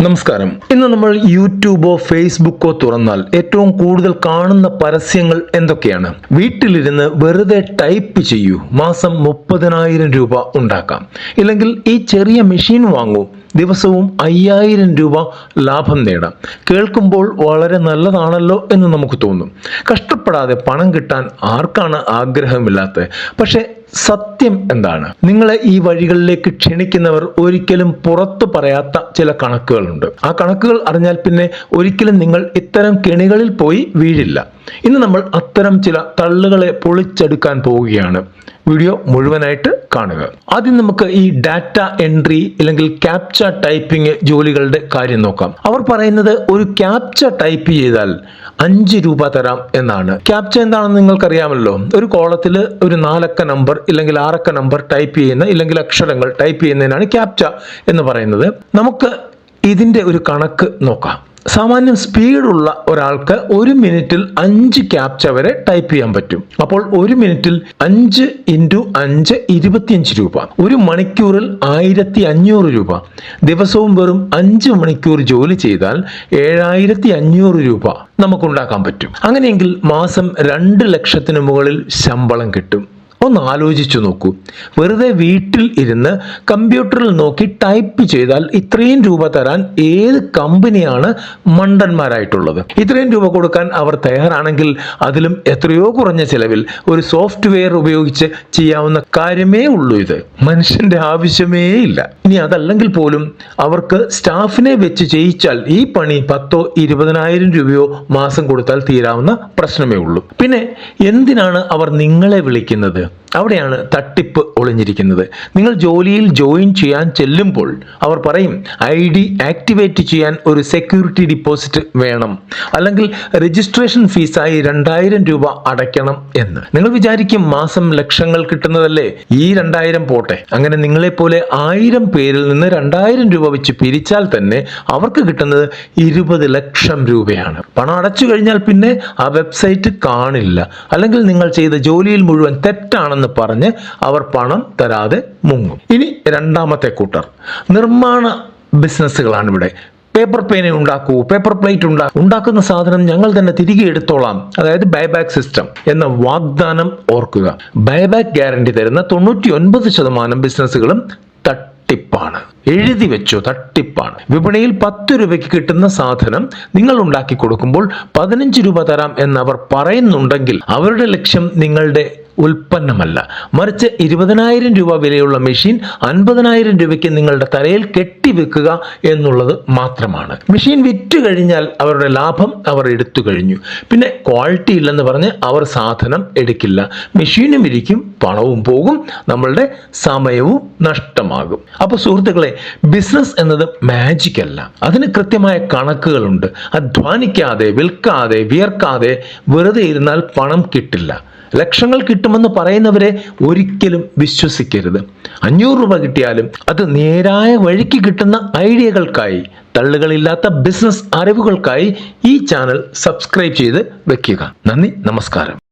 നമസ്കാരം. ഇന്ന് നമ്മൾ യൂട്യൂബോ ഫേസ്ബുക്കോ തുറന്നാൽ ഏറ്റവും കൂടുതൽ കാണുന്ന പരസ്യങ്ങൾ എന്തൊക്കെയാണ്? വീട്ടിലിരുന്ന് വെറുതെ ടൈപ്പ് ചെയ്യൂ. മാസം മുപ്പതിനായിരം രൂപ ഉണ്ടാക്കാം. ഇല്ലെങ്കിൽ ഈ ചെറിയ മെഷീൻ വാങ്ങൂ. ദിവസവും അയ്യായിരം രൂപ ലാഭം നേടാം. കേൾക്കുമ്പോൾ വളരെ നല്ലതാണല്ലോ എന്ന് നമുക്ക് തോന്നും. കഷ്ടപ്പെടാതെ പണം കിട്ടാൻ ആർക്കാണ് ആഗ്രഹമില്ലാത്തത്? പക്ഷേ സത്യം എന്താണ്? നിങ്ങളെ ഈ വഴികളിലേക്ക് ക്ഷണിക്കുന്നവർ ഒരിക്കലും പുറത്തു പറയാത്ത ചില കണക്കുകളുണ്ട്. ആ കണക്കുകൾ അറിഞ്ഞാൽ പിന്നെ ഒരിക്കലും നിങ്ങൾ ഇത്തരം കെണികളിൽ പോയി വീഴില്ല. ഇന്ന് നമ്മൾ അത്തരം ചില തള്ളുകളെ പൊളിച്ചെടുക്കാൻ പോവുകയാണ്. വീഡിയോ മുഴുവനായിട്ട് കാണുക. ആദ്യം നമുക്ക് ഈ ഡാറ്റ എൻട്രി അല്ലെങ്കിൽ ക്യാപ്ച ടൈപ്പിംഗ് ജോലികളുടെ കാര്യം നോക്കാം. അവർ പറയുന്നത് ഒരു ക്യാപ്ച ടൈപ്പ് ചെയ്താൽ അഞ്ച് രൂപ തരാം എന്നാണ്. ക്യാപ്ച എന്താണെന്ന് നിങ്ങൾക്കറിയാമല്ലോ. ഒരു കോളത്തിൽ ഒരു നാലക്ക നമ്പർ ഇല്ലെങ്കിൽ ആറക്ക നമ്പർ ടൈപ്പ് ചെയ്യുന്ന ഇല്ലെങ്കിൽ അക്ഷരങ്ങൾ ടൈപ്പ് ചെയ്യുന്നതിനാണ് ക്യാപ്ച എന്ന് പറയുന്നത്. നമുക്ക് ഇതിന്റെ ഒരു കണക്ക് നോക്കാം. സാമാന്യം സ്പീഡുള്ള ഒരാൾക്ക് ഒരു മിനിറ്റിൽ അഞ്ച് ക്യാപ്ച വരെ ടൈപ്പ് ചെയ്യാൻ പറ്റും. അപ്പോൾ ഒരു മിനിറ്റിൽ അഞ്ച് ഇന്റു അഞ്ച് ഇരുപത്തിയഞ്ച് രൂപ. ഒരു മണിക്കൂറിൽ ആയിരത്തി അഞ്ഞൂറ് രൂപ. ദിവസവും വെറും അഞ്ച് മണിക്കൂർ ജോലി ചെയ്താൽ ഏഴായിരത്തി അഞ്ഞൂറ് രൂപ നമുക്കുണ്ടാക്കാൻ പറ്റും. അങ്ങനെയെങ്കിൽ മാസം രണ്ട് ലക്ഷത്തിന് മുകളിൽ ശമ്പളം കിട്ടും. ഒന്ന് ആലോചിച്ചു നോക്കൂ. വെറുതെ വീട്ടിൽ ഇരുന്ന് കമ്പ്യൂട്ടറിൽ നോക്കി ടൈപ്പ് ചെയ്താൽ ഇത്രയും രൂപ തരാൻ ഏത് കമ്പനിയാണ് മണ്ടന്മാരായിട്ടുള്ളത്? ഇത്രയും രൂപ കൊടുക്കാൻ അവർ തയ്യാറാണെങ്കിൽ അതിലും എത്രയോ കുറഞ്ഞ ചിലവിൽ ഒരു സോഫ്റ്റ്വെയർ ഉപയോഗിച്ച് ചെയ്യാവുന്ന കാര്യമേ ഉള്ളൂ ഇത്. മനുഷ്യന്റെ ആവശ്യമേ ഇല്ല. ഇനി അതല്ലെങ്കിൽ പോലും അവർക്ക് സ്റ്റാഫിനെ വെച്ച് ചെയ്യിച്ചാൽ ഈ പണി പത്തോ ഇരുപതിനായിരം രൂപയോ മാസം കൊടുത്താൽ തീരാവുന്ന പ്രശ്നമേ ഉള്ളൂ. പിന്നെ എന്തിനാണ് അവർ നിങ്ങളെ വിളിക്കുന്നത്? Hallelujah അവിടെയാണ് തട്ടിപ്പ് ഒളിഞ്ഞിരിക്കുന്നത്. നിങ്ങൾ ജോലിയിൽ ജോയിൻ ചെയ്യാൻ ചെല്ലുമ്പോൾ അവർ പറയും ഐ ഡി ആക്ടിവേറ്റ് ചെയ്യാൻ ഒരു സെക്യൂരിറ്റി ഡിപ്പോസിറ്റ് വേണം. അല്ലെങ്കിൽ രജിസ്ട്രേഷൻ ഫീസായി രണ്ടായിരം രൂപ അടയ്ക്കണം എന്ന്. നിങ്ങൾ വിചാരിക്കും മാസം ലക്ഷങ്ങൾ കിട്ടുന്നതല്ലേ? ഈ രണ്ടായിരം പോട്ടെ. അങ്ങനെ നിങ്ങളെപ്പോലെ ആയിരം പേരിൽ നിന്ന് രണ്ടായിരം രൂപ വെച്ച് പിരിച്ചാൽ തന്നെ അവർക്ക് കിട്ടുന്നത് ഇരുപത് ലക്ഷം രൂപയാണ്. പണം അടച്ചു കഴിഞ്ഞാൽ പിന്നെ ആ വെബ്സൈറ്റ് കാണില്ല. അല്ലെങ്കിൽ നിങ്ങൾ ചെയ്ത ജോലിയിൽ മുഴുവൻ തെറ്റാണെന്ന് പറഞ്ഞ് അവർ പണം തരാതെ മുങ്ങും. ഇനി രണ്ടാമത്തെ കൂട്ടർ. നിർമ്മാണ ബിസിനസ്സുകളാണ് ഇവിടെ. പേപ്പർ പേന ഉണ്ടാക്കൂ പേപ്പർ പ്ലേറ്റ് ഉണ്ടാ ഉണ്ടാക്കുന്ന സാധനം ഞങ്ങൾ തന്നെ തിരികെ എടുത്തോളാം. അതായത് ബൈബാക്ക് സിസ്റ്റം എന്ന വാഗ്ദാനം ഓർക്കുക. ബൈബാക്ക് ഗ്യാരണ്ടി തരുന്ന തൊണ്ണൂറ്റി ഒൻപത് ശതമാനം ബിസിനസ്സുകളും തട്ടിപ്പാണ്. എഴുതി വെച്ചു തട്ടിപ്പാണ്. വിപണിയിൽ പത്ത് രൂപയ്ക്ക് കിട്ടുന്ന സാധനം നിങ്ങൾ ഉണ്ടാക്കി കൊടുക്കുമ്പോൾ പതിനഞ്ച് രൂപ തരാം എന്ന് അവർ പറയുന്നുണ്ടെങ്കിൽ അവരുടെ ലക്ഷ്യം നിങ്ങളുടെ ഉൽപ്പന്നമല്ല. മറിച്ച് ഇരുപതിനായിരം രൂപ വിലയുള്ള മെഷീൻ അൻപതിനായിരം രൂപയ്ക്ക് നിങ്ങളുടെ തലയിൽ കെട്ടിവെക്കുക എന്നുള്ളത് മാത്രമാണ്. മെഷീൻ വിറ്റ് കഴിഞ്ഞാൽ അവരുടെ ലാഭം അവർ എടുത്തു കഴിഞ്ഞു. പിന്നെ ക്വാളിറ്റി ഇല്ലെന്ന് പറഞ്ഞ് അവർ സാധനം എടുക്കില്ല. മെഷീനും ഇരിക്കും പണവും പോകും നമ്മളുടെ സമയവും നഷ്ടമാകും. അപ്പോൾ സുഹൃത്തുക്കളെ ബിസിനസ് എന്നത് മാജിക് അല്ല അതിന് കൃത്യമായ കണക്കുകളുണ്ട്. അധ്വാനിക്കാതെ വിൽക്കാതെ വിയർക്കാതെ വെറുതെ ഇരുന്നാൽ പണം കിട്ടില്ല. ലക്ഷങ്ങൾ കിട്ടുമെന്ന് പറയുന്നവരെ ഒരിക്കലും വിശ്വസിക്കരുത്. അഞ്ഞൂറ് രൂപ കിട്ടിയാലും അത് നേരായ വഴിക്ക് കിട്ടുന്ന ഐഡിയകൾക്കായി തള്ളുകളില്ലാത്ത ബിസിനസ് അറിവുകൾക്കായി ഈ ചാനൽ സബ്സ്ക്രൈബ് ചെയ്ത് വെക്കുക. നന്ദി നമസ്കാരം.